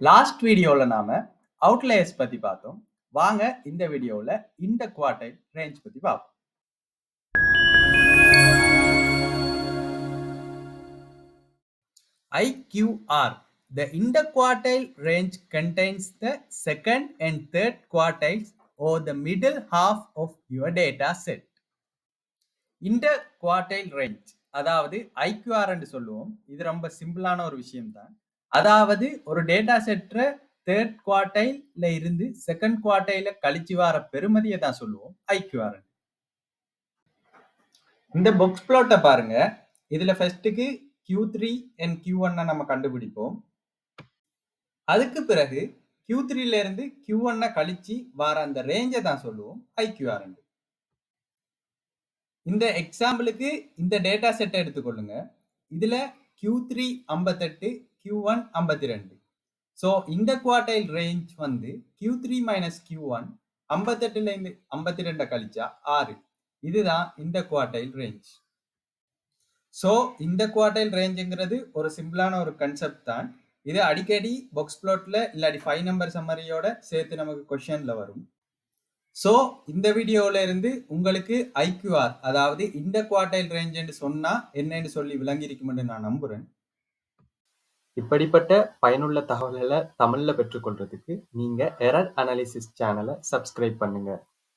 Last வீடியோவில் நாம் outliers பற்றி பார்த்தோம் வாங்க இந்த வீடியோவில் இந்த குவார்டைல் ரேஞ்ச் பற்றி பார்ப்போம் IQR the interquartile range contains the second and third quartiles or the middle half of your data set interquartile range அதாவது ஐக்யூஆர் என்று சொல்லுவோம் இது ரொம்ப சிம்பிளான ஒரு விஷயம் தான் அதாவது ஒரு டேட்டா செட்டரை தேர்ட் குவார்டைல இருந்து செகண்ட் குவார்டைல கழிச்சு வர பெருமதியை தான் சொல்லுவோம். ஐக்யூஆர் இந்த புக்ஸ் பிளாட்டை பாருங்க. இதுல ஃபர்ஸ்ட்டுக்கு கியூ த்ரீ அண்ட் கியூ ஒன்னை நம்ம கண்டுபிடிப்போம். அதுக்கு பிறகு கியூ த்ரீல இருந்து கியூ ஒன்னை கழிச்சு வர அந்த ரேஞ்சை தான் சொல்லுவோம். ஐக்யூஆர் இந்த எக்ஸாம்பிளுக்கு இந்த டேட்டா செட்டை எடுத்துக்கொள்ளுங்க. இதுல கியூ த்ரீ ஐம்பத்தெட்டு கியூ ஒன் ஐம்பத்தி ரெண்டு. ஸோ இந்த குவார்டைல் ரேஞ்ச் வந்து Q three minus Q one ஐம்பத்தெட்டுல இருந்து ஐம்பத்தி ரெண்டை கழிச்சா ஆறு. இதுதான் இந்த குவார்டைல் ரேஞ்ச் ஸோ இந்த குவார்டைல் ரேஞ்சுங்கிறது ஒரு சிம்பிளான ஒரு கன்செப்ட் தான். இது அடிக்கடி பொக்ஸ் பிளாட்ல இல்லாட்டி ஃபைவ் நம்பர் சம்மரியோட சேர்த்து நமக்கு கொஷனில் வரும். ஸோ இந்த வீடியோவில் இருந்து உங்களுக்கு ஐக்யூஆர் அதாவது இந்த குவார்டைல் ரேஞ்சுன்னு சொன்னால் என்னன்னு சொல்லி விளங்கியிருக்குமென்று நான் நம்புகிறேன் இப்படிப்பட்ட பயனுள்ள தகவல்களை தமிழ்ல பெற்றுக்கொள்றதுக்கு நீங்க எரர் அனாலிசிஸ் சேனலை சப்ஸ்கிரைப் பண்ணுங்க.